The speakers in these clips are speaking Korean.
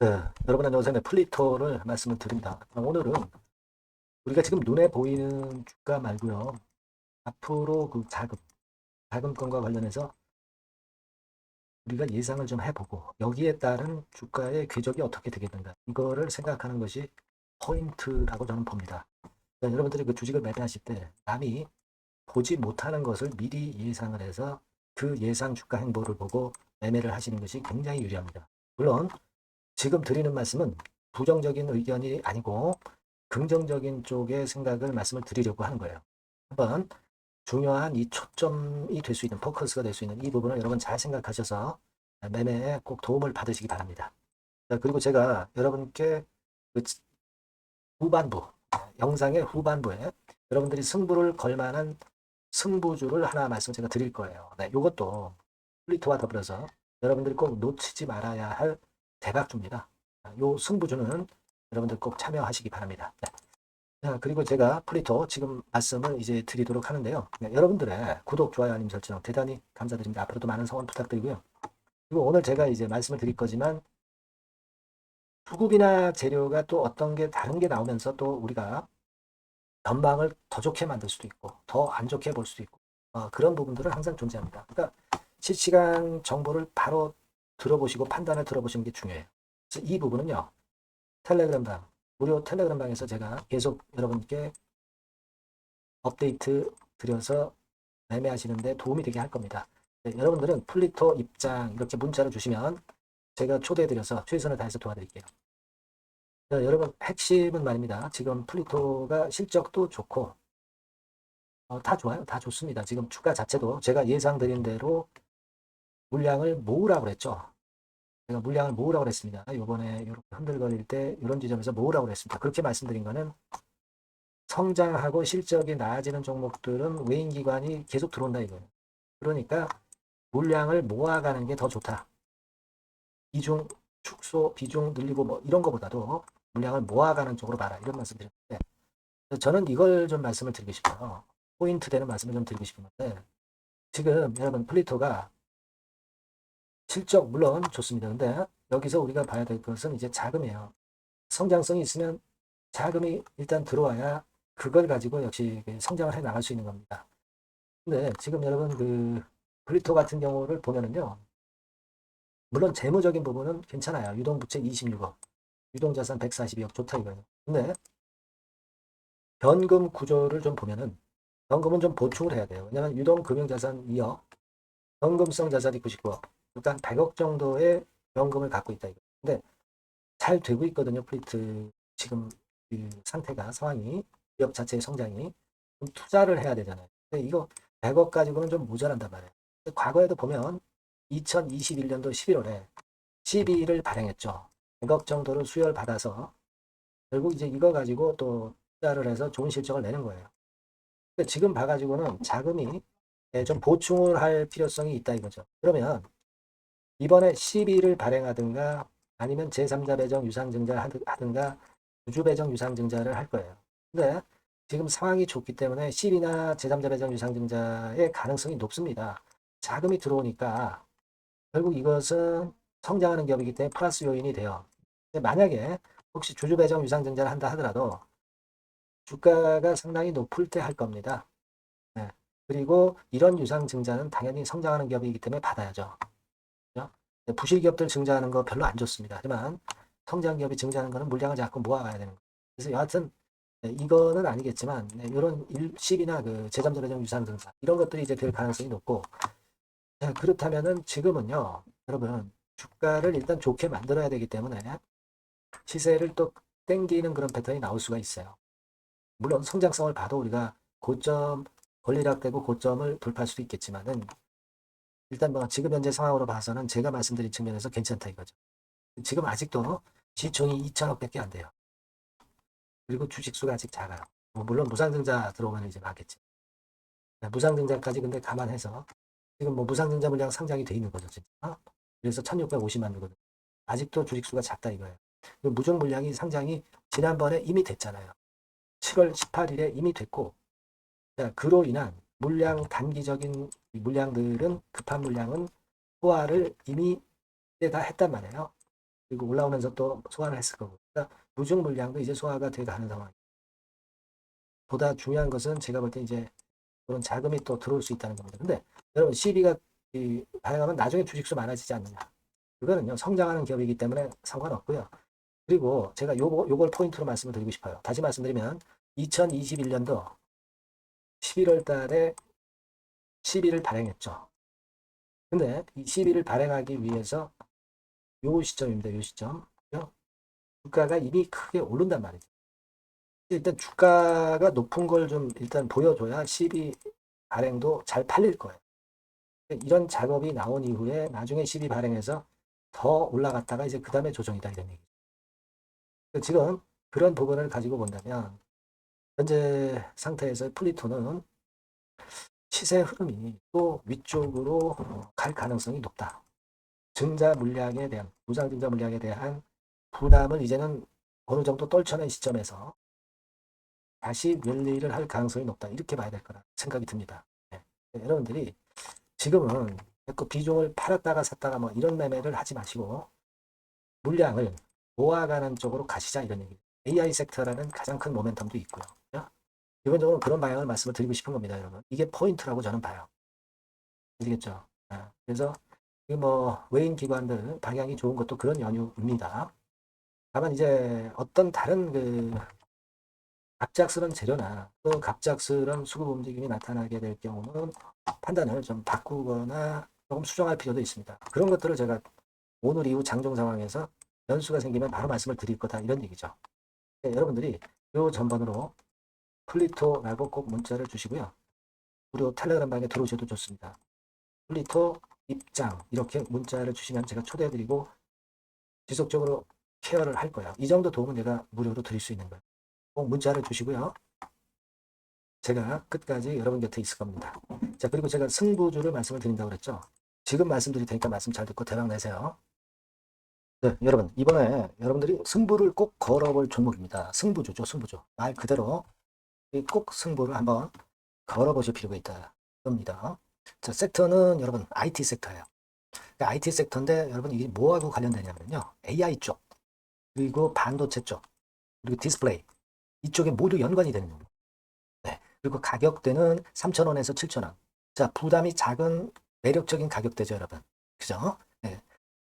네, 여러분 안녕하세요. 네, 플리토를 말씀을 드립니다. 오늘은 우리가 지금 눈에 보이는 주가 말고요. 앞으로 그 자금, 자금권과 관련해서 우리가 예상을 좀 해보고 여기에 따른 주가의 궤적이 어떻게 되겠는가 이거를 생각하는 것이 포인트라고 저는 봅니다. 네, 여러분들이 그 주식을 매매하실 때 남이 보지 못하는 것을 미리 예상을 해서 그 예상 주가 행보를 보고 매매를 하시는 것이 굉장히 유리합니다. 물론 지금 드리는 말씀은 부정적인 의견이 아니고 긍정적인 쪽의 생각을 말씀을 드리려고 하는 거예요. 한번 중요한 이 초점이 될 수 있는 포커스가 될 수 있는 이 부분을 여러분 잘 생각하셔서 매매에 꼭 도움을 받으시기 바랍니다. 자, 그리고 제가 여러분께 그 후반부 영상의 후반부에 여러분들이 승부를 걸 만한 승부주를 하나 말씀 제가 드릴 거예요. 네, 이것도 플리트와 더불어서 여러분들이 꼭 놓치지 말아야 할 대박주입니다. 요 승부주는 여러분들 꼭 참여하시기 바랍니다. 네. 자, 그리고 제가 플리토 지금 말씀을 이제 드리도록 하는데요. 네, 여러분들의 구독, 좋아요, 알림 설정 대단히 감사드립니다. 앞으로도 많은 성원 부탁드리고요. 그리고 오늘 제가 이제 말씀을 드릴 거지만 수급이나 재료가 또 어떤 게 다른 게 나오면서 또 우리가 전망을 더 좋게 만들 수도 있고 더 안 좋게 볼 수도 있고 어, 그런 부분들은 항상 존재합니다. 그러니까 실시간 정보를 바로 들어보시고 판단을 들어보시는 게 중요해요. 그래서 이 부분은요. 텔레그램방, 무료 텔레그램방에서 제가 계속 여러분께 업데이트 드려서 매매하시는데 도움이 되게 할 겁니다. 네, 여러분들은 플리토 입장 이렇게 문자를 주시면 제가 초대해드려서 최선을 다해서 도와드릴게요. 자, 여러분 핵심은 말입니다. 지금 플리토가 실적도 좋고 어, 다 좋아요. 다 좋습니다. 지금 주가 자체도 제가 예상드린 대로 물량을 모으라고 그랬죠. 제가 물량을 모으라고 그랬습니다. 요번에 이렇게 흔들거릴 때 이런 지점에서 모으라고 그랬습니다. 그렇게 말씀드린 거는 성장하고 실적이 나아지는 종목들은 외인 기관이 계속 들어온다 이거예요. 그러니까 물량을 모아가는 게 더 좋다. 비중 축소, 비중 늘리고 뭐 이런 거보다도 물량을 모아가는 쪽으로 봐라 이런 말씀 드렸는데 저는 이걸 좀 말씀을 드리고 싶어요. 포인트 되는 말씀을 좀 드리고 싶은 건데 지금 여러분 플리토가 실적 물론 좋습니다. 근데 여기서 우리가 봐야 될 것은 이제 자금이에요. 성장성이 있으면 자금이 일단 들어와야 그걸 가지고 역시 그 성장을 해 나갈 수 있는 겁니다. 근데 지금 여러분 그 플리토 같은 경우를 보면은요. 물론 재무적인 부분은 괜찮아요. 유동부채 26억, 유동자산 142억 좋다 이거예요. 근데 현금 구조를 좀 보면은 현금은 좀 보충을 해야 돼요. 왜냐하면 유동금융자산 2억, 현금성 자산이 99억, 일단 100억 정도의 현금을 갖고 있다 이거. 근데 잘 되고 있거든요. 플리트 지금 그 상태가 상황이 기업 자체의 성장이 좀 투자를 해야 되잖아요. 근데 이거 100억 가지고는 좀 모자란단 말이에요. 과거에도 보면 2021년도 11월에 12를 발행했죠. 100억 정도를 수혈 받아서 결국 이제 이거 가지고 또 투자를 해서 좋은 실적을 내는 거예요. 근데 지금 봐가지고는 자금이 예, 좀 보충을 할 필요성이 있다 이거죠. 그러면 이번에 12를 발행하든가 아니면 제3자 배정 유상증자 하든가 우주 배정 유상증자를 할 거예요. 근데 지금 상황이 좋기 때문에 10이나 제3자 배정 유상증자의 가능성이 높습니다. 자금이 들어오니까 결국 이것은 성장하는 기업이기 때문에 플러스 요인이 돼요. 만약에 혹시 주주 배정 유상증자를 한다 하더라도 주가가 상당히 높을 때 할 겁니다. 네. 그리고 이런 유상증자는 당연히 성장하는 기업이기 때문에 받아야죠. 그렇죠? 부실 기업들 증자하는 거 별로 안 좋습니다. 하지만 성장 기업이 증자하는 거는 물량을 자꾸 모아가야 되는 거예요. 그래서 여하튼 네, 이거는 아니겠지만 네, 이런 일시이나 그 제3자 배정 유상증자 이런 것들이 이제 될 가능성이 높고 자, 그렇다면은 지금은요, 여러분, 주가를 일단 좋게 만들어야 되기 때문에 시세를 또 땡기는 그런 패턴이 나올 수가 있어요. 물론 성장성을 봐도 우리가 고점, 권리락되고 고점을 돌파할 수도 있겠지만은 일단 뭐 지금 현재 상황으로 봐서는 제가 말씀드린 측면에서 괜찮다 이거죠. 지금 아직도 시총이 2천억밖에 안 돼요. 그리고 주식수가 아직 작아요. 뭐 물론 무상증자 들어오면 이제 맞겠지. 무상증자까지 근데 감안해서 지금 뭐 무상증자 물량 상장이 돼 있는 거죠, 진짜. 그래서 1650만 주거든. 아직도 주식수가 작다 이거예요. 무중 물량이 상장이 지난번에 이미 됐잖아요. 7월 18일에 이미 됐고, 자, 그로 인한 물량 단기적인 물량들은 급한 물량은 소화를 이미 다 했단 말이에요. 그리고 올라오면서 또 소화를 했을 거고. 그러니까 무중 물량도 이제 소화가 돼 가는 상황. 보다 중요한 것은 제가 볼 때 이제 그런 자금이 또 들어올 수 있다는 겁니다. 근데 여러분 이 다양하면 나중에 주식수 많아지지 않느냐. 그거는요 성장하는 기업이기 때문에 상관없고요. 그리고 제가 요거 요걸 포인트로 말씀을 드리고 싶어요. 다시 말씀드리면 2021년도 11월 달에 12를 발행했죠. 근데 이 12를 발행하기 위해서 요 시점입니다. 요 시점. 요 주가가 이미 크게 오른단 말이죠. 일단 주가가 높은 걸 좀 일단 보여줘야 12 발행도 잘 팔릴 거예요. 이런 작업이 나온 이후에 나중에 12 발행해서 더 올라갔다가 이제 그 다음에 조정이다 이런 얘기. 지금 그런 부분을 가지고 본다면 현재 상태에서 플리토는 시세 흐름이 또 위쪽으로 어, 갈 가능성이 높다. 증자 물량에 대한 무장 증자 물량에 대한 부담을 이제는 어느 정도 떨쳐낸 시점에서 다시 랠리를 할 가능성이 높다. 이렇게 봐야 될 거라 생각이 듭니다. 네. 여러분들이 지금은 그 비중을 팔았다가 샀다가 뭐 이런 매매를 하지 마시고 물량을 모아가는 쪽으로 가시자 이런 얘기. AI 섹터라는 가장 큰 모멘텀도 있고요. 기본적으로 그런 방향을 말씀을 드리고 싶은 겁니다, 여러분. 이게 포인트라고 저는 봐요. 아시겠죠? 아, 그래서 이뭐 외인 기관들 방향이 좋은 것도 그런 연유입니다. 다만 이제 어떤 다른 그 갑작스런 재료나 또 갑작스런 수급 움직임이 나타나게 될 경우는 판단을 좀 바꾸거나 조금 수정할 필요도 있습니다. 그런 것들을 제가 오늘 이후 장중 상황에서 변수가 생기면 바로 말씀을 드릴 거다 이런 얘기죠. 네, 여러분들이 이 전번으로 플리토라고 꼭 문자를 주시고요. 무료 텔레그램 방에 들어오셔도 좋습니다. 플리토 입장 이렇게 문자를 주시면 제가 초대해드리고 지속적으로 케어를 할 거예요. 이 정도 도움은 내가 무료로 드릴 수 있는 거예요. 꼭 문자를 주시고요. 제가 끝까지 여러분 곁에 있을 겁니다. 자, 그리고 제가 승부주를 말씀을 드린다고 그랬죠. 지금 말씀드릴 테니까 말씀 잘 듣고 대박 내세요. 네, 여러분, 이번에 여러분들이 승부를 꼭 걸어볼 종목입니다. 승부주죠, 승부주. 말 그대로 이 꼭 승부를 한번 걸어보실 필요가 있다. 겁니다. 자, 섹터는 여러분, IT 섹터예요. 그러니까 IT 섹터인데 여러분 이게 뭐하고 관련되냐면요. AI 쪽, 그리고 반도체 쪽, 그리고 디스플레이. 이쪽에 모두 연관이 되는 거예요. 네. 그리고 가격대는 3,000원에서 7,000원. 자, 부담이 작은 매력적인 가격대죠, 여러분. 그죠? 네.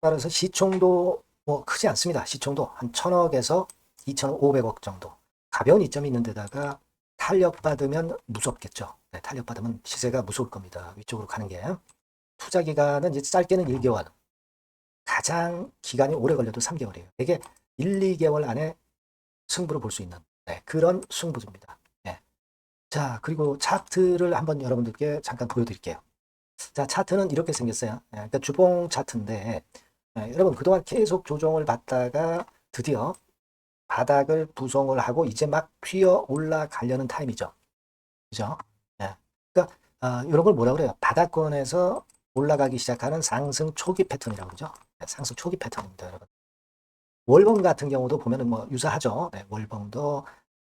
따라서 시총도 뭐 크지 않습니다. 시총도 한 1,000억에서 2,500억 정도. 가벼운 이점이 있는 데다가 탄력받으면 무섭겠죠. 네, 탄력받으면 시세가 무서울 겁니다. 위쪽으로 가는 게. 투자 기간은 이제 짧게는 1개월. 가장 기간이 오래 걸려도 3개월이에요. 이게 1, 2개월 안에 승부를 볼 수 있는 네, 그런 승부입니다. 네. 자, 그리고 차트를 한번 여러분들께 잠깐 보여드릴게요. 자, 차트는 이렇게 생겼어요. 네, 그러니까 주봉 차트인데, 네, 여러분 그동안 계속 조정을 받다가 드디어 바닥을 부송을 하고 이제 막 튀어 올라가려는 타임이죠. 그죠? 네. 그러니까 아, 이런 걸 뭐라 그래요? 바닥권에서 올라가기 시작하는 상승 초기 패턴이라고 그러죠. 네, 상승 초기 패턴입니다, 여러분. 월봉 같은 경우도 보면은 뭐 유사하죠. 네, 월봉도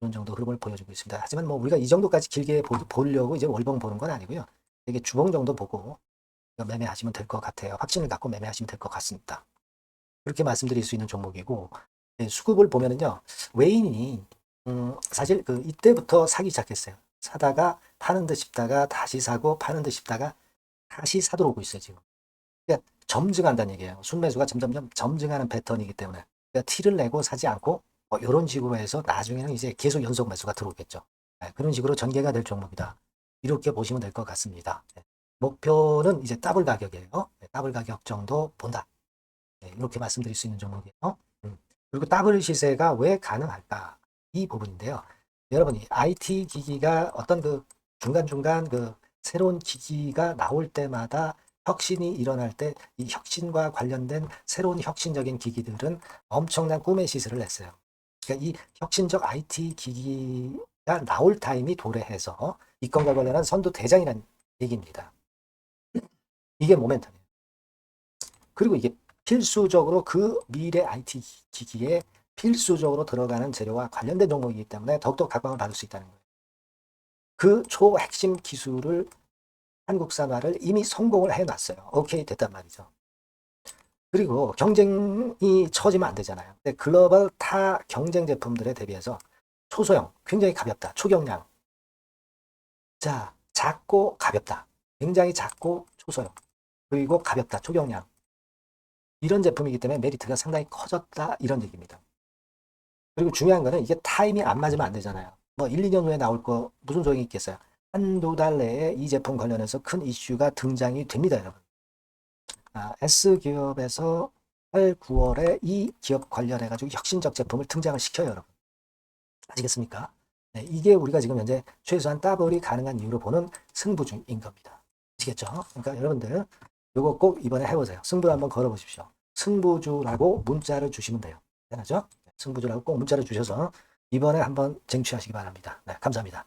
이런 정도 흐름을 보여주고 있습니다. 하지만 뭐 우리가 이 정도까지 길게 보, 보려고 이제 월봉 보는 건 아니고요. 이게 주봉 정도 보고 매매하시면 될 것 같아요. 확신을 갖고 매매하시면 될 것 같습니다. 그렇게 말씀드릴 수 있는 종목이고 네, 수급을 보면은요 외인이 음, 사실 그 이때부터 사기 시작했어요. 사다가 파는 듯 싶다가 다시 사고 파는 듯 싶다가 다시 사들어 오고 있어요 지금. 그러니까 점증한다는 얘기예요. 순매수가 점점점 점증하는 패턴이기 때문에 그러니까 티를 내고 사지 않고 뭐 이런 식으로 해서 나중에는 이제 계속 연속 매수가 들어오겠죠. 네, 그런 식으로 전개가 될 종목이다. 이렇게 보시면 될 것 같습니다. 네, 목표는 이제 더블 가격이에요. 네, 더블 가격 정도 본다. 네, 이렇게 말씀드릴 수 있는 종목이에요. 음. 그리고 더블 시세가 왜 가능할까? 이 부분인데요. 여러분이 IT 기기가 어떤 그 중간중간 그 새로운 기기가 나올 때마다 혁신이 일어날 때 이 혁신과 관련된 새로운 혁신적인 기기들은 엄청난 꿈의 시세를 냈어요. 그러니까 이 혁신적 IT 기기가 나올 타임이 도래해서 이 건과 관련한 선두 대장이라는 얘기입니다. 이게 모멘텀이에요. 그리고 이게 필수적으로 그 미래 IT 기기에 필수적으로 들어가는 재료와 관련된 종목이기 때문에 더욱더 각광을 받을 수 있다는 거예요. 그 초핵심 기술을 한국산화를 이미 성공을 해놨어요. 오케이 됐단 말이죠. 그리고 경쟁이 처지면 안 되잖아요. 근데 글로벌 타 경쟁 제품들에 대비해서 초소형, 굉장히 가볍다. 초경량. 자, 작고 가볍다. 굉장히 작고 초소형. 그리고 가볍다. 초경량. 이런 제품이기 때문에 메리트가 상당히 커졌다. 이런 얘기입니다. 그리고 중요한 거는 이게 타임이 안 맞으면 안 되잖아요. 뭐 1, 2년 후에 나올 거 무슨 소용이 있겠어요? 한두 달 내에 이 제품 관련해서 큰 이슈가 등장이 됩니다, 여러분. 아, S기업에서 8, 9월에 이 기업 관련해가지고 혁신적 제품을 등장을 시켜요, 여러분. 아시겠습니까? 네, 이게 우리가 지금 현재 최소한 더블이 가능한 이유로 보는 승부 중인 겁니다. 아시겠죠? 그러니까 여러분들 요거 꼭 이번에 해보세요. 승부를 한번 걸어보십시오. 승부주라고 문자를 주시면 돼요. 되나죠? 승부주라고 꼭 문자를 주셔서 이번에 한번 쟁취하시기 바랍니다. 네, 감사합니다.